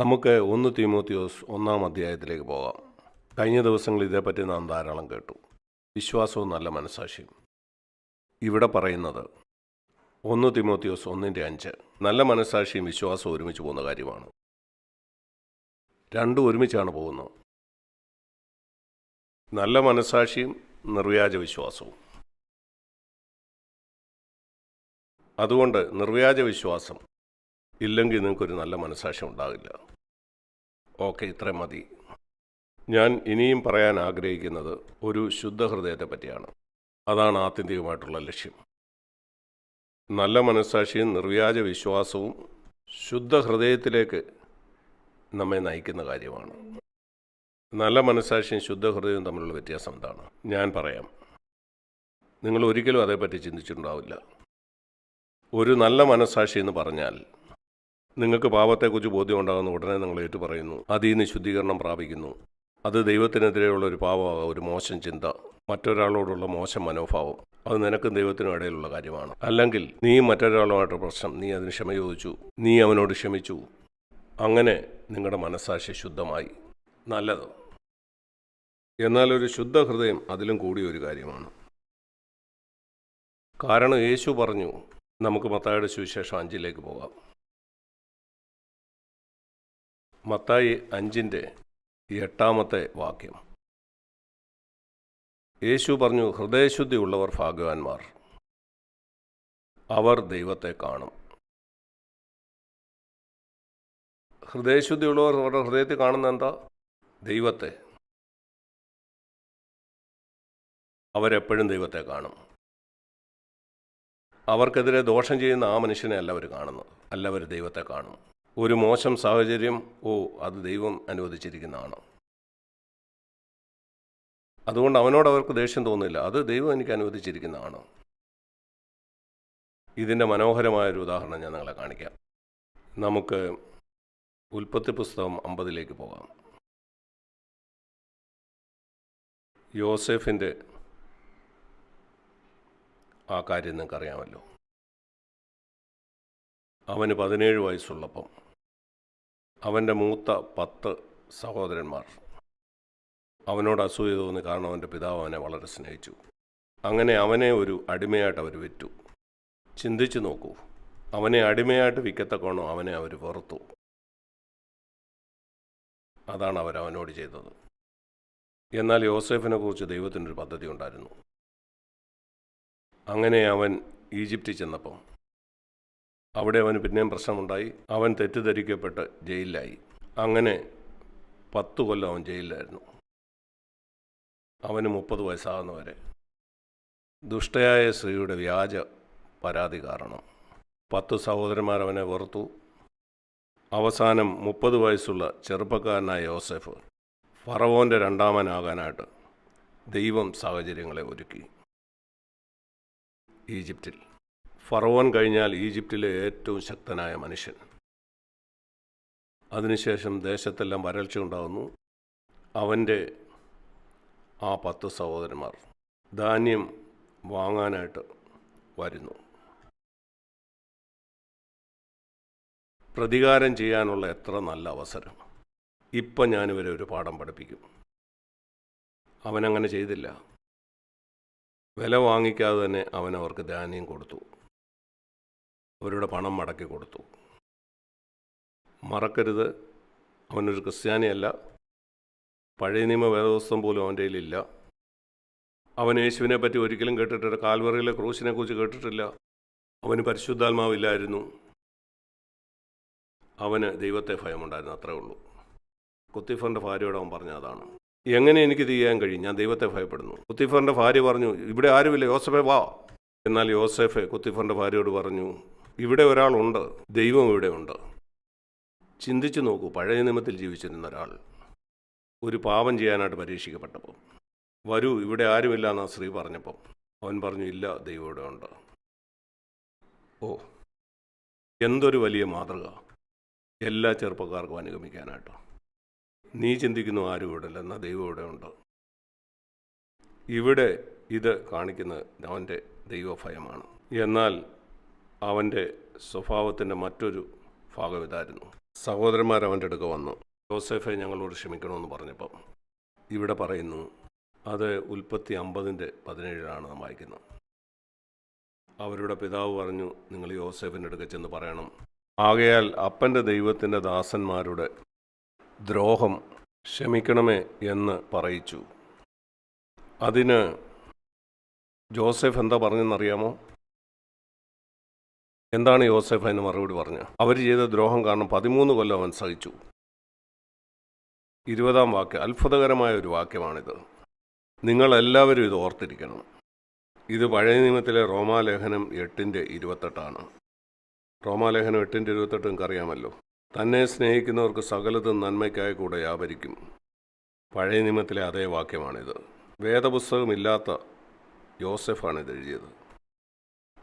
നമുക്ക് ഒന്ന് തീമോത്തിയോസ് ഒന്നാം അധ്യായത്തിലേക്ക് പോകാം. കഴിഞ്ഞ ദിവസങ്ങളിൽ ഇതേപ്പറ്റി നാം ധാരാളം കേട്ടു. വിശ്വാസവും നല്ല മനസാക്ഷിയും. ഇവിടെ പറയുന്നത് ഒന്ന് തിമോത്തിയോസ് ഒന്നിന്റെ അഞ്ച്. നല്ല മനസാക്ഷിയും വിശ്വാസവും ഒരുമിച്ച് പോകുന്ന കാര്യമാണ്. രണ്ടും ഒരുമിച്ചാണ് പോകുന്നത്. നല്ല മനസാക്ഷിയും നിർവ്യാജ വിശ്വാസവും. അതുകൊണ്ട് നിർവ്യാജ വിശ്വാസം ഇല്ലെങ്കിൽ നിങ്ങൾക്കൊരു നല്ല മനസാക്ഷി ഉണ്ടാകില്ല ഓക്കെ ഇത്രയും മതി. ഞാൻ ഇനിയും പറയാൻ ആഗ്രഹിക്കുന്നത് ഒരു ശുദ്ധ ഹൃദയത്തെ പറ്റിയാണ്. അതാണ് ആത്യന്തികമായിട്ടുള്ള ലക്ഷ്യം. നല്ല മനസ്സാക്ഷിയും നിർവ്യാജ വിശ്വാസവും ശുദ്ധ ഹൃദയത്തിലേക്ക് നമ്മെ നയിക്കുന്ന കാര്യമാണ്. നല്ല മനസ്സാക്ഷിയും ശുദ്ധ ഹൃദയവും തമ്മിലുള്ള വ്യത്യാസം എന്താണ്? ഞാൻ പറയാം. നിങ്ങൾ ഒരിക്കലും അതേപ്പറ്റി ചിന്തിച്ചിട്ടുണ്ടാവില്ല. ഒരു നല്ല മനസ്സാക്ഷി എന്ന് പറഞ്ഞാൽ നിങ്ങൾക്ക് പാപത്തെക്കുറിച്ച് ബോധ്യം ഉണ്ടാകുന്ന ഉടനെ നിങ്ങൾ ഏറ്റു പറയുന്നു അതിൽ നിന്ന് ശുദ്ധീകരണം പ്രാപിക്കുന്നു. അത് ദൈവത്തിനെതിരെയുള്ള ഒരു പാപമാകാം ഒരു മോശം ചിന്ത മറ്റൊരാളോടുള്ള മോശം മനോഭാവം. അത് നിനക്കും ദൈവത്തിനും ഇടയിലുള്ള കാര്യമാണ്. അല്ലെങ്കിൽ നീ മറ്റൊരാളുമായിട്ട് പ്രശ്നം നീ അതിന് ക്ഷമ ചോദിച്ചു നീ അവനോട് ക്ഷമിച്ചു. അങ്ങനെ നിങ്ങളുടെ മനസ്സാക്ഷി ശുദ്ധമായി. നല്ലത്. എന്നാൽ ഒരു ശുദ്ധ ഹൃദയം അതിലും കൂടിയ ഒരു കാര്യമാണ്. കാരണം യേശു പറഞ്ഞു നമുക്ക് മത്തായുടെ സുവിശേഷം അഞ്ചിലേക്ക് പോകാം. മത്തായി അഞ്ചിന്റെ എട്ടാമത്തെ വാക്യം. യേശു പറഞ്ഞു ഹൃദയശുദ്ധി ഉള്ളവർ ഭാഗ്യവാന്മാർ. അവർ ദൈവത്തെ കാണും. ഹൃദയശുദ്ധി ഉള്ളവർ അവരുടെ ഹൃദയത്തിൽ കാണുന്ന എന്താ? ദൈവത്തെ. അവരെപ്പോഴും ദൈവത്തെ കാണും. അവർക്കെതിരെ ദോഷം ചെയ്യുന്ന ആ മനുഷ്യനെ അല്ല അവർ കാണുന്നത്. അല്ല അവർ ദൈവത്തെ കാണും. ഒരു മോശം സാഹചര്യം ഓ അത് ദൈവം അനുവദിച്ചിരിക്കുന്നതാണ്. അതുകൊണ്ട് അവനോട് അവർക്ക് ദേഷ്യം തോന്നില്ല അത് ദൈവം എനിക്ക് അനുവദിച്ചിരിക്കുന്നതാണ്. ഇതിന്റെ മനോഹരമായൊരു ഉദാഹരണം ഞാൻ നിങ്ങളെ കാണിക്കാം. നമുക്ക് ഉൽപ്പത്തി പുസ്തകം അമ്പതിലേക്ക് പോകാം. യോസെഫിന്റെ ആ കാര്യം നിങ്ങൾക്കറിയാമല്ലോ. അവന് പതിനേഴ് വയസ്സുള്ളപ്പം. അവന്റെ മൂത്ത പത്ത് സഹോദരന്മാർ. അവനോട് അസൂയ തോന്നി കാരണം അവന്റെ പിതാവ് അവനെ വളരെ സ്നേഹിച്ചു. അങ്ങനെ അവനെ ഒരു അടിമയായിട്ട് അവർ വിറ്റു. ചിന്തിച്ചു നോക്കൂ. അവനെ അടിമയായിട്ട് വിൽക്കത്തക്കോണം അവനെ അവർ വെറുത്തു. അതാണ് അവർ അവനോട് ചെയ്തത്. എന്നാൽ യോസെഫിനെ കുറിച്ച് ദൈവത്തിനൊരു പദ്ധതി ഉണ്ടായിരുന്നു. അങ്ങനെ അവൻ ഈജിപ്തിൽ ചെന്നപ്പം അവിടെ അവന് പിന്നെയും പ്രശ്നമുണ്ടായി. അവൻ തെറ്റിദ്ധരിക്കപ്പെട്ട് ജയിലിലായി. അങ്ങനെ പത്ത് കൊല്ലം അവൻ ജയിലിലായിരുന്നു. അവന് മുപ്പത് വയസ്സാകുന്നവരെ. ദുഷ്ടയായ സ്ത്രീയുടെ വ്യാജ പരാതി കാരണം. പത്ത് സഹോദരന്മാർ അവനെ വെറുത്തു. അവസാനം മുപ്പത് വയസ്സുള്ള ചെറുപ്പക്കാരനായ യോസെഫ് ഫറവോന്റെ രണ്ടാമനാകാനായിട്ട് ദൈവം സാഹചര്യങ്ങളെ ഒരുക്കി. ഈജിപ്തിൽ. ഫറവോൻ കഴിഞ്ഞാൽ ഈജിപ്തിലെ ഏറ്റവും ശക്തനായ മനുഷ്യൻ. അതിനുശേഷം ദേശത്തെല്ലാം വരൾച്ച ഉണ്ടാകുന്നു അവന്റെ ആ പത്ത് സഹോദരന്മാർ ധാന്യം വാങ്ങാനായിട്ട് വരുന്നു. പ്രതികാരം ചെയ്യാനുള്ള എത്ര നല്ല അവസരം. ഇപ്പം ഞാനിവരെ ഒരു പാഠം പഠിപ്പിക്കും. അവനങ്ങനെ ചെയ്തില്ല. വില വാങ്ങിക്കാതെ തന്നെ അവൻ അവർക്ക് ധാന്യം കൊടുത്തു. അവരുടെ പണം മടക്കി കൊടുത്തു. മറക്കരുത്. അവനൊരു ക്രിസ്ത്യാനിയല്ല. പഴയ നിയമ വേദവസ്തം പോലും അവന്റെ കയ്യിലില്ല. അവൻ യേശുവിനെ പറ്റി ഒരിക്കലും കേട്ടിട്ടില്ല. കാൽവറിയിലെ ക്രൂശിനെ കുറിച്ച് കേട്ടിട്ടില്ല. അവന് പരിശുദ്ധാത്മാവില്ലായിരുന്നു. അവന് ദൈവത്തെ ഭയമുണ്ടായിരുന്നു. അത്രേ ഉള്ളൂ. കുത്തിഫറിന്റെ ഭാര്യയോട് അവൻ പറഞ്ഞ അതാണ്. എങ്ങനെ എനിക്ക് ചെയ്യാൻ കഴിയും? ഞാൻ ദൈവത്തെ ഭയപ്പെടുന്നു. കുത്തിഫറിന്റെ ഭാര്യ പറഞ്ഞു ഇവിടെ ആരുമില്ല. യോസഫെ വാ. എന്നാൽ യോസഫ് കുത്തിഫറിന്റെ ഭാര്യയോട് പറഞ്ഞു ഇവിടെ ഒരാളുണ്ട് ദൈവം ഇവിടെ ഉണ്ട്. ചിന്തിച്ചു നോക്കൂ പഴയ നിയമത്തിൽ ജീവിച്ചിരുന്ന ഒരാൾ ഒരു പാപം ചെയ്യാനായിട്ട് പരീക്ഷിക്കപ്പെട്ടപ്പോൾ വരൂ ഇവിടെ ആരുമില്ല എന്നാ സ്ത്രീ പറഞ്ഞപ്പോൾ അവൻ പറഞ്ഞു ഇല്ല ദൈവം ഇവിടെ ഉണ്ട്. ഓ എന്തൊരു വലിയ മാതൃക. എല്ലാ ചെറുപ്പക്കാർക്കും അനുഗമിക്കാനായിട്ട്. നീ ചിന്തിക്കുന്നു ആരും ഇവിടെ ഇല്ല എന്നാൽ ദൈവം ഇവിടെ ഉണ്ട്. ഇവിടെ ഇത് കാണിക്കുന്നത് അവന്റെ ദൈവഭയമാണ്. എന്നാൽ അവന്റെ സ്വഭാവത്തിന്റെ മറ്റൊരു ഭാഗം ഇതായിരുന്നു സഹോദരന്മാർ അവന്റെ അടുക്ക വന്നു. ജോസഫെ ഞങ്ങളോട് ക്ഷമിക്കണമെന്ന് പറഞ്ഞപ്പം ഇവിടെ പറയുന്നു അത് ഉൽപ്പത്തി അമ്പതിന്റെ പതിനേഴിലാണ് നാം വായിക്കുന്നത്. അവരുടെ പിതാവ് പറഞ്ഞു നിങ്ങൾ യോസേഫിന്റെ അടുക്ക ചെന്ന് പറയണം. ആകയാൽ അപ്പന്റെ ദൈവത്തിന്റെ ദാസന്മാരുടെ ദ്രോഹം ക്ഷമിക്കണമേ എന്ന് പറയിച്ചു. അതിന് ജോസഫ് എന്താ പറഞ്ഞെന്നറിയാമോ? എന്താണ് യോസഫ് അതിന് മറുപടി പറഞ്ഞത് അവർ ചെയ്ത ദ്രോഹം കാരണം പതിമൂന്ന് കൊല്ലം അവൻ സഹിച്ചു. ഇരുപതാം വാക്യം അത്ഭുതകരമായ ഒരു വാക്യമാണിത്. നിങ്ങളെല്ലാവരും ഇത് ഓർത്തിരിക്കണം. ഇത് പഴയ നിയമത്തിലെ റോമാലേഖനം എട്ടിന്റെ ഇരുപത്തെട്ടാണ്. റോമാലേഖനം എട്ടിന്റെ ഇരുപത്തെട്ട് നിങ്ങൾക്ക് അറിയാമല്ലോ തന്നെ സ്നേഹിക്കുന്നവർക്ക് സകലതും നന്മയ്ക്കായി കൂടെ വ്യാപരിക്കും പഴയ നിയമത്തിലെ അതേ വാക്യമാണിത്. വേദപുസ്തകമില്ലാത്ത യോസെഫാണ് ഇത് എഴുതിയത്.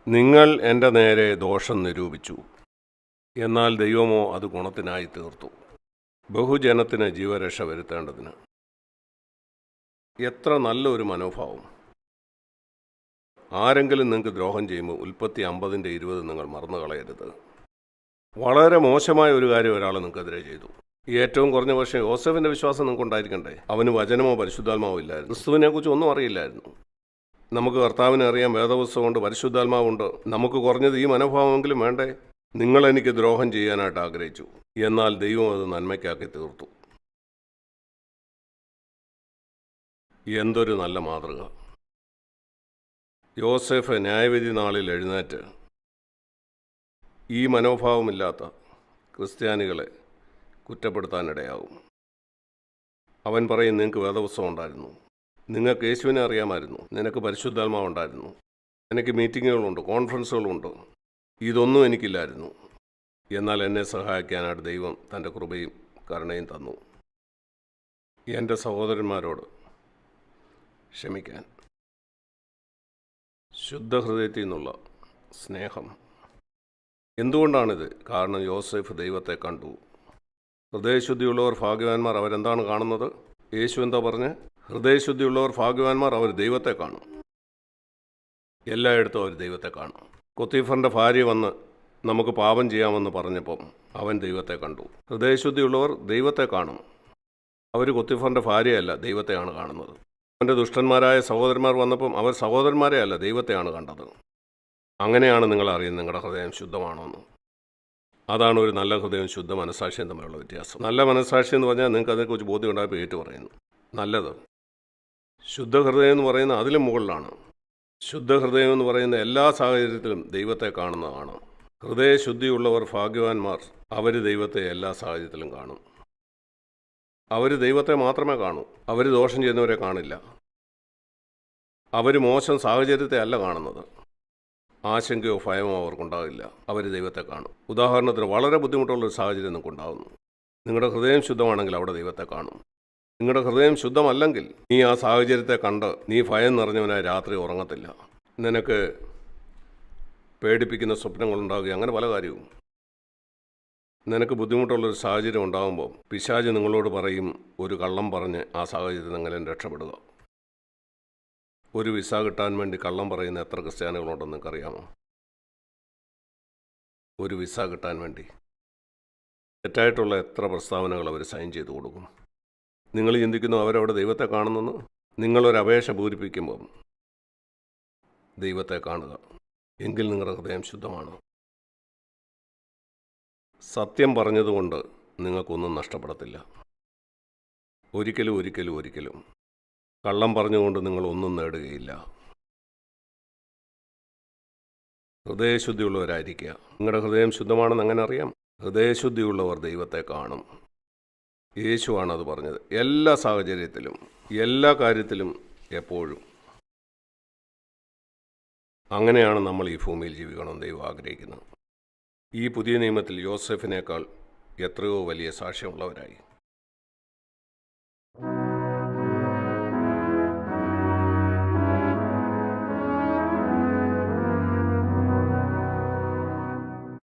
നിങ്ങൾ എന്റെ നേരെ ദോഷം നിരൂപിച്ചു. എന്നാൽ ദൈവമോ അത് ഗുണത്തിനായി തീർത്തു. ബഹുജനത്തിന് ജീവരക്ഷ വരുത്തേണ്ടതിന്. എത്ര നല്ലൊരു മനോഭാവം. ആരെങ്കിലും നിങ്ങൾക്ക് ദ്രോഹം ചെയ്യുമ്പോൾ ഉൽപ്പത്തി അമ്പതിന്റെ ഇരുപത് നിങ്ങൾ മറന്നു കളയരുത്. വളരെ മോശമായ ഒരു കാര്യം ഒരാൾ നിങ്ങൾക്കെതിരെ ചെയ്തു. ഏറ്റവും കുറഞ്ഞ പക്ഷേ യോസഫിന്റെ വിശ്വാസം നിങ്ങൾക്ക് ഉണ്ടായിരിക്കണ്ടേ അവന് വചനമോ പരിശുദ്ധാത്മാവോ ഇല്ലായിരുന്നു. ക്രിസ്തുവിനെക്കുറിച്ച് ഒന്നും അറിയില്ലായിരുന്നു. നമുക്ക് കർത്താവിനെ അറിയാം വേദപുസ്തകമുണ്ട് പരിശുദ്ധാത്മാവുണ്ട്. നമുക്ക് കുറഞ്ഞത് ഈ മനോഭാവമെങ്കിലും വേണ്ടേ? നിങ്ങൾ എനിക്ക് ദ്രോഹം ചെയ്യാനായിട്ട് ആഗ്രഹിച്ചു. എന്നാൽ ദൈവം അത് നന്മയ്ക്കാക്കി തീർത്തു. എന്തൊരു നല്ല മാതൃക. യോസെഫ് ന്യായവിധി നാളിൽ എഴുന്നേറ്റ്. ഈ മനോഭാവമില്ലാത്ത ക്രിസ്ത്യാനികളെ കുറ്റപ്പെടുത്താനിടയാവും അവൻ പറയും നിങ്ങൾക്ക് വേദപുസ്തകം ഉണ്ടായിരുന്നു. നിങ്ങൾക്ക് യേശുവിനെ അറിയാമായിരുന്നു. നിനക്ക് പരിശുദ്ധാത്മാവ് ഉണ്ടായിരുന്നു എനിക്ക് മീറ്റിങ്ങുകളുണ്ട് കോൺഫറൻസുകളുണ്ട്. ഇതൊന്നും എനിക്കില്ലായിരുന്നു. എന്നാൽ എന്നെ സഹായിക്കാനായിട്ട് ദൈവം തന്റെ കൃപയും കരുണയും തന്നു. എന്റെ സഹോദരന്മാരോട് ക്ഷമിക്കാൻ. ശുദ്ധഹൃദയത്തിൽ നിന്നുള്ള സ്നേഹം. എന്തുകൊണ്ടാണിത്? കാരണം യോസെഫ് ദൈവത്തെ കണ്ടു. ഹൃദയശുദ്ധിയുള്ളവർ ഭാഗ്യവാന്മാർ അവരെന്താണ് കാണുന്നത്? യേശു എന്താ പറഞ്ഞ്? ഹൃദയശുദ്ധിയുള്ളവർ ഭാഗ്യവാന്മാർ അവർ ദൈവത്തെ കാണും. എല്ലായിടത്തും അവർ ദൈവത്തെ കാണും. കൊത്തീഫറിന്റെ ഭാര്യ വന്ന് നമുക്ക് പാപം ചെയ്യാമെന്ന് പറഞ്ഞപ്പം അവൻ ദൈവത്തെ കണ്ടു. ഹൃദയശുദ്ധിയുള്ളവർ ദൈവത്തെ കാണും. അവർ കൊത്തിഫറിന്റെ ഭാര്യയല്ല ദൈവത്തെയാണ് കാണുന്നത്. അവന്റെ ദുഷ്ടന്മാരായ സഹോദരന്മാർ വന്നപ്പം അവർ സഹോദരന്മാരെ അല്ല ദൈവത്തെയാണ് കണ്ടത്. അങ്ങനെയാണ് നിങ്ങൾ അറിയുന്നത് നിങ്ങളുടെ ഹൃദയം ശുദ്ധമാണോ എന്ന് അതാണ് ഒരു നല്ല ഹൃദയം ശുദ്ധ മനസാക്ഷിയും തമ്മിലുള്ള വ്യത്യാസം. നല്ല മനസ്സാക്ഷി എന്ന് പറഞ്ഞാൽ നിങ്ങൾക്ക് അതിനെക്കുറിച്ച് ബോധ്യം ഉണ്ടായപ്പോൾ ഏറ്റു പറയുന്നു. നല്ലത്. ശുദ്ധ ഹൃദയം എന്ന് പറയുന്ന അതിലും മുകളിലാണ്. ശുദ്ധഹൃദയം എന്ന് പറയുന്ന എല്ലാ സാഹചര്യത്തിലും ദൈവത്തെ കാണുന്നതാണ്. ഹൃദയശുദ്ധിയുള്ളവർ ഭാഗ്യവാന്മാർ. അവർ ദൈവത്തെ എല്ലാ സാഹചര്യത്തിലും കാണും. അവർ ദൈവത്തെ മാത്രമേ കാണൂ. അവർ ദോഷം ചെയ്യുന്നവരെ കാണില്ല. അവർ മോശം സാഹചര്യത്തെ അല്ല കാണുന്നത്. ആശങ്കയോ ഭയമോ അവർക്കുണ്ടാകില്ല. അവർ ദൈവത്തെ കാണും. ഉദാഹരണത്തിന് വളരെ ബുദ്ധിമുട്ടുള്ള ഒരു സാഹചര്യം നിങ്ങൾക്കുണ്ടാകുന്നു. നിങ്ങളുടെ ഹൃദയം ശുദ്ധമാണെങ്കിൽ അവിടെ ദൈവത്തെ കാണും. നിങ്ങളുടെ ഹൃദയം ശുദ്ധമല്ലെങ്കിൽ നീ ആ സാഹചര്യത്തെ കണ്ട് നീ ഭയം നിറഞ്ഞവനായി രാത്രി ഉറങ്ങത്തില്ല. നിനക്ക് പേടിപ്പിക്കുന്ന സ്വപ്നങ്ങളുണ്ടാകുക അങ്ങനെ പല കാര്യവും. നിനക്ക് ബുദ്ധിമുട്ടുള്ളൊരു സാഹചര്യം ഉണ്ടാകുമ്പോൾ പിശാജ് നിങ്ങളോട് പറയും ഒരു കള്ളം പറഞ്ഞ് ആ സാഹചര്യത്തിൽ നിങ്ങളെ രക്ഷപ്പെടുക. ഒരു വിസ കിട്ടാൻ വേണ്ടി കള്ളം പറയുന്ന എത്ര ക്രിസ്ത്യാനികളുണ്ടെന്ന് നിങ്ങൾക്കറിയാമോ? ഒരു വിസ കിട്ടാൻ വേണ്ടി തെറ്റായിട്ടുള്ള എത്ര പ്രസ്താവനകൾ അവർ സൈൻ ചെയ്തു കൊടുക്കും. നിങ്ങൾ ചിന്തിക്കുന്നു അവരവിടെ ദൈവത്തെ കാണുന്നെന്ന്? നിങ്ങളൊരപേക്ഷ പൂരിപ്പിക്കുമ്പം ദൈവത്തെ കാണുക. എങ്കിൽ നിങ്ങളുടെ ഹൃദയം ശുദ്ധമാണ്. സത്യം പറഞ്ഞതുകൊണ്ട് നിങ്ങൾക്കൊന്നും നഷ്ടപ്പെടത്തില്ല. ഒരിക്കലും ഒരിക്കലും ഒരിക്കലും കള്ളം പറഞ്ഞുകൊണ്ട് നിങ്ങൾ ഒന്നും നേടുകയില്ല. ഹൃദയശുദ്ധിയുള്ളവരായിരിക്കുക. നിങ്ങളുടെ ഹൃദയം ശുദ്ധമാണെന്ന് അങ്ങനെ അറിയാം? ഹൃദയശുദ്ധിയുള്ളവർ ദൈവത്തെ കാണും. യേശുവാണ് അത് പറഞ്ഞത്. എല്ലാ സാഹചര്യത്തിലും എല്ലാ കാര്യത്തിലും എപ്പോഴും. അങ്ങനെയാണ് നമ്മൾ ഈ ഭൂമിയിൽ ജീവിക്കണം ദൈവം ആഗ്രഹിക്കുന്നത്. ഈ പുതിയ നിയമത്തിൽ യോസെഫിനേക്കാൾ എത്രയോ വലിയ സാക്ഷ്യമുള്ളവരായി.